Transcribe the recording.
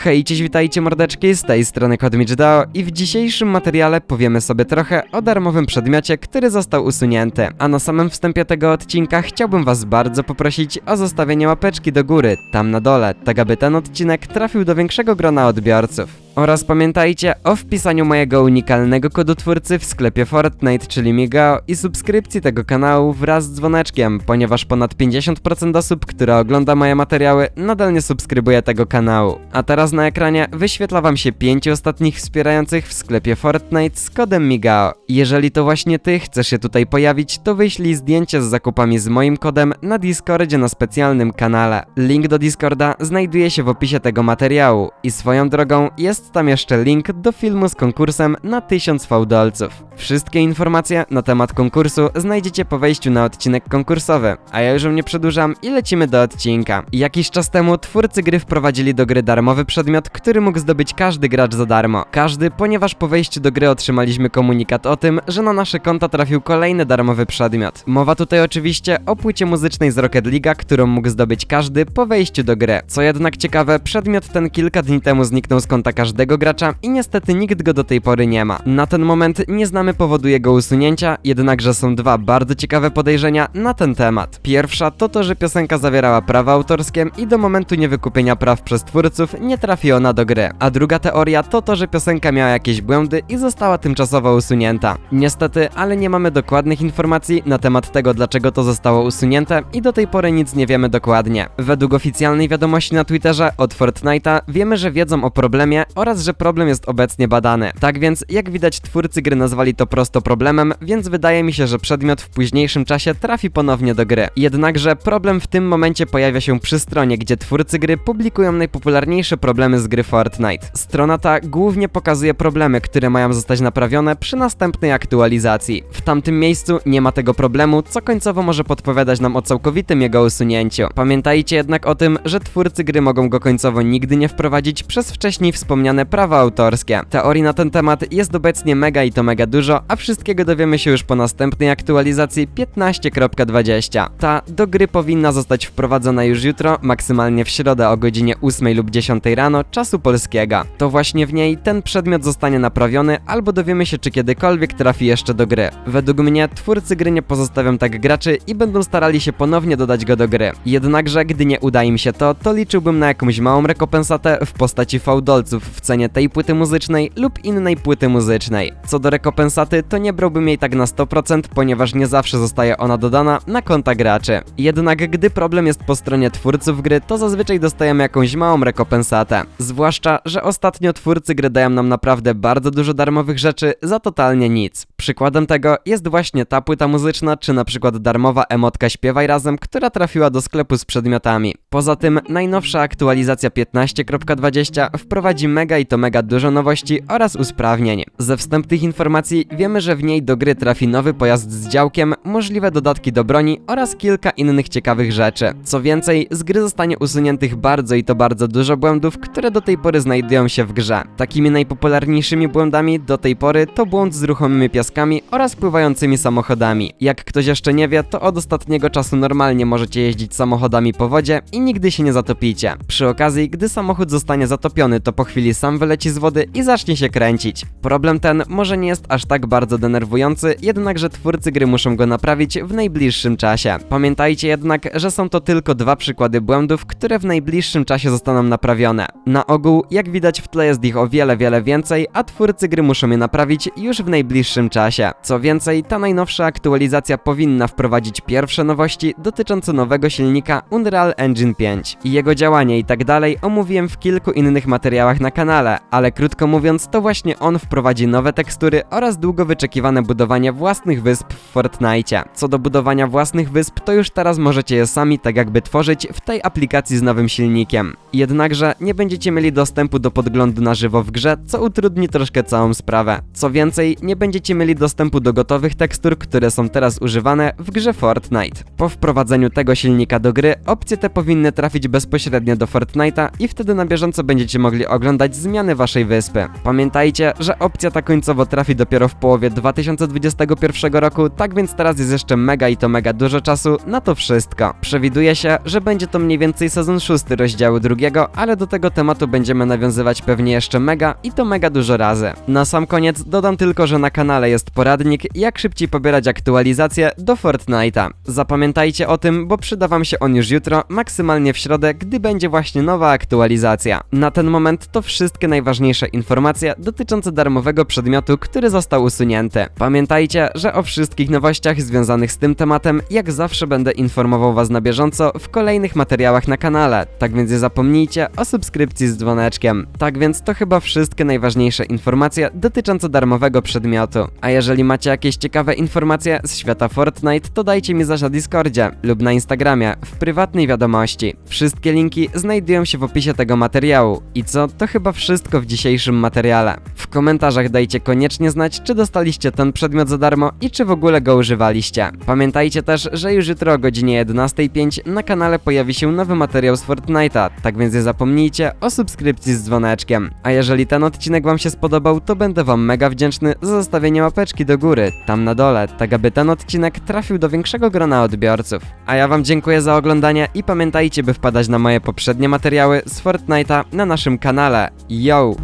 Hej, cześć, witajcie mordeczki, z tej strony Kodmichdao i w dzisiejszym materiale powiemy sobie trochę o darmowym przedmiocie, który został usunięty. A na samym wstępie tego odcinka chciałbym was bardzo poprosić o zostawienie łapeczki do góry, tam na dole, tak aby ten odcinek trafił do większego grona odbiorców. Oraz pamiętajcie o wpisaniu mojego unikalnego kodu twórcy w sklepie Fortnite, czyli Migao i subskrypcji tego kanału wraz z dzwoneczkiem, ponieważ ponad 50% osób, które ogląda moje materiały, nadal nie subskrybuje tego kanału. A teraz na ekranie wyświetla wam się 5 ostatnich wspierających w sklepie Fortnite z kodem Migao. Jeżeli to właśnie ty chcesz się tutaj pojawić, to wyślij zdjęcie z zakupami z moim kodem na Discordzie na specjalnym kanale. Link do Discorda znajduje się w opisie tego materiału i swoją drogą jest tam jeszcze link do filmu z konkursem na 1000 fałdolców. Wszystkie informacje na temat konkursu znajdziecie po wejściu na odcinek konkursowy, a ja już nie przedłużam i lecimy do odcinka. Jakiś czas temu twórcy gry wprowadzili do gry darmowy przedmiot, który mógł zdobyć każdy gracz za darmo. Każdy, ponieważ po wejściu do gry otrzymaliśmy komunikat o tym, że na nasze konta trafił kolejny darmowy przedmiot. Mowa tutaj oczywiście o płycie muzycznej z Rocket League'a, którą mógł zdobyć każdy po wejściu do gry. Co jednak ciekawe, przedmiot ten kilka dni temu zniknął z konta każdego gracza i niestety nikt go do tej pory nie ma. Na ten moment nie znamy powodu jego usunięcia, jednakże są dwa bardzo ciekawe podejrzenia na ten temat. Pierwsza to to, że piosenka zawierała prawa autorskie i do momentu niewykupienia praw przez twórców nie trafi ona do gry. A druga teoria to to, że piosenka miała jakieś błędy i została tymczasowo usunięta. Niestety, ale nie mamy dokładnych informacji na temat tego, dlaczego to zostało usunięte i do tej pory nic nie wiemy dokładnie. Według oficjalnej wiadomości na Twitterze od Fortnite'a wiemy, że wiedzą o problemie oraz, że problem jest obecnie badany. Tak więc, jak widać, twórcy gry nazwali to prosto problemem, więc wydaje mi się, że przedmiot w późniejszym czasie trafi ponownie do gry. Jednakże problem w tym momencie pojawia się przy stronie, gdzie twórcy gry publikują najpopularniejsze problemy z gry Fortnite. Strona ta głównie pokazuje problemy, które mają zostać naprawione przy następnej aktualizacji. W tamtym miejscu nie ma tego problemu, co końcowo może podpowiadać nam o całkowitym jego usunięciu. Pamiętajcie jednak o tym, że twórcy gry mogą go końcowo nigdy nie wprowadzić przez wcześniej wspomniane prawa autorskie. Teorii na ten temat jest obecnie mega i to mega dużo, a wszystkiego dowiemy się już po następnej aktualizacji 15.20. Ta do gry powinna zostać wprowadzona już jutro, maksymalnie w środę o godzinie 8 lub 10 rano czasu polskiego. To właśnie w niej ten przedmiot zostanie naprawiony albo dowiemy się czy kiedykolwiek trafi jeszcze do gry. Według mnie twórcy gry nie pozostawią tak graczy i będą starali się ponownie dodać go do gry. Jednakże gdy nie uda im się to, to liczyłbym na jakąś małą rekompensatę w postaci fałdolców w cenie tej płyty muzycznej lub innej płyty muzycznej. Co do rekompensaty, to nie brałbym jej tak na 100%, ponieważ nie zawsze zostaje ona dodana na konta graczy. Jednak gdy problem jest po stronie twórców gry, to zazwyczaj dostajemy jakąś małą rekompensatę. Zwłaszcza, że ostatnio twórcy gry dają nam naprawdę bardzo dużo darmowych rzeczy za totalnie nic. Przykładem tego jest właśnie ta płyta muzyczna, czy na przykład darmowa emotka Śpiewaj Razem, która trafiła do sklepu z przedmiotami. Poza tym, najnowsza aktualizacja 15.20 wprowadzi mega i to mega dużo nowości oraz usprawnień. Ze wstępnych informacji wiemy, że w niej do gry trafi nowy pojazd z działkiem, możliwe dodatki do broni oraz kilka innych ciekawych rzeczy. Co więcej, z gry zostanie usuniętych bardzo i to bardzo dużo błędów, które do tej pory znajdują się w grze. Takimi najpopularniejszymi błędami do tej pory to błąd z ruchomymi piaskami oraz pływającymi samochodami. Jak ktoś jeszcze nie wie, to od ostatniego czasu normalnie możecie jeździć samochodami po wodzie i nigdy się nie zatopicie. Przy okazji, gdy samochód zostanie zatopiony, to po chwili sam wyleci z wody i zacznie się kręcić. Problem ten może nie jest aż tak bardzo denerwujący, jednakże twórcy gry muszą go naprawić w najbliższym czasie. Pamiętajcie jednak, że są to tylko dwa przykłady błędów, które w najbliższym czasie zostaną naprawione. Na ogół, jak widać w tle jest ich o wiele, wiele więcej, a twórcy gry muszą je naprawić już w najbliższym czasie. Co więcej, ta najnowsza aktualizacja powinna wprowadzić pierwsze nowości dotyczące nowego silnika Unreal Engine 5 i jego działanie i tak dalej omówiłem w kilku innych materiałach na kanale, ale krótko mówiąc, to właśnie on wprowadzi nowe tekstury oraz długo wyczekiwane budowanie własnych wysp w Fortnite. Co do budowania własnych wysp, to już teraz możecie je sami tak jakby tworzyć w tej aplikacji z nowym silnikiem. Jednakże nie będziecie mieli dostępu do podglądu na żywo w grze, co utrudni troszkę całą sprawę. Co więcej, nie będziecie mieli dostępu do gotowych tekstur, które są teraz używane w grze Fortnite. Po wprowadzeniu tego silnika do gry, opcje te powinny trafić bezpośrednio do Fortnite'a i wtedy na bieżąco będziecie mogli oglądać zmiany waszej wyspy. Pamiętajcie, że opcja ta końcowo trafi dopiero w połowie 2021 roku, tak więc teraz jest jeszcze mega i to mega dużo czasu na to wszystko. Przewiduje się, że będzie to mniej więcej sezon szósty rozdziału drugiego, ale do tego tematu będziemy nawiązywać pewnie jeszcze mega i to mega dużo razy. Na sam koniec dodam tylko, że na kanale jest poradnik, jak szybciej pobierać aktualizacje do Fortnite'a. Zapamiętajcie o tym, bo przyda wam się on już jutro, maksymalnie w środę, gdy będzie właśnie nowa aktualizacja. Na ten moment to wszystkie najważniejsze informacje dotyczące darmowego przedmiotu, który został usunięty. Pamiętajcie, że o wszystkich nowościach związanych z tym tematem, jak zawsze będę informował was na bieżąco w kolejnych materiałach na kanale, tak więc nie zapomnijcie o subskrypcji z dzwoneczkiem. Tak więc to chyba wszystkie najważniejsze informacje dotyczące darmowego przedmiotu. A jeżeli macie jakieś ciekawe informacje z świata Fortnite, to dajcie mi znać na Discordzie lub na Instagramie w prywatnej wiadomości. Wszystkie linki znajdują się w opisie tego materiału. I co, to chyba wszystko w dzisiejszym materiale. W komentarzach dajcie koniecznie znać, czy dostaliście ten przedmiot za darmo i czy w ogóle go używaliście. Pamiętajcie też, że już jutro o godzinie 11.05 na kanale pojawi się nowy materiał z Fortnite'a, tak więc nie zapomnijcie o subskrypcji z dzwoneczkiem. A jeżeli ten odcinek wam się spodobał, to będę wam mega wdzięczny za zostawienie łapeczki do góry, tam na dole, tak aby ten odcinek trafił do większego grona odbiorców. A ja wam dziękuję za oglądanie i pamiętajcie, by wpadać na moje poprzednie materiały z Fortnite'a na naszym kanale. Yo.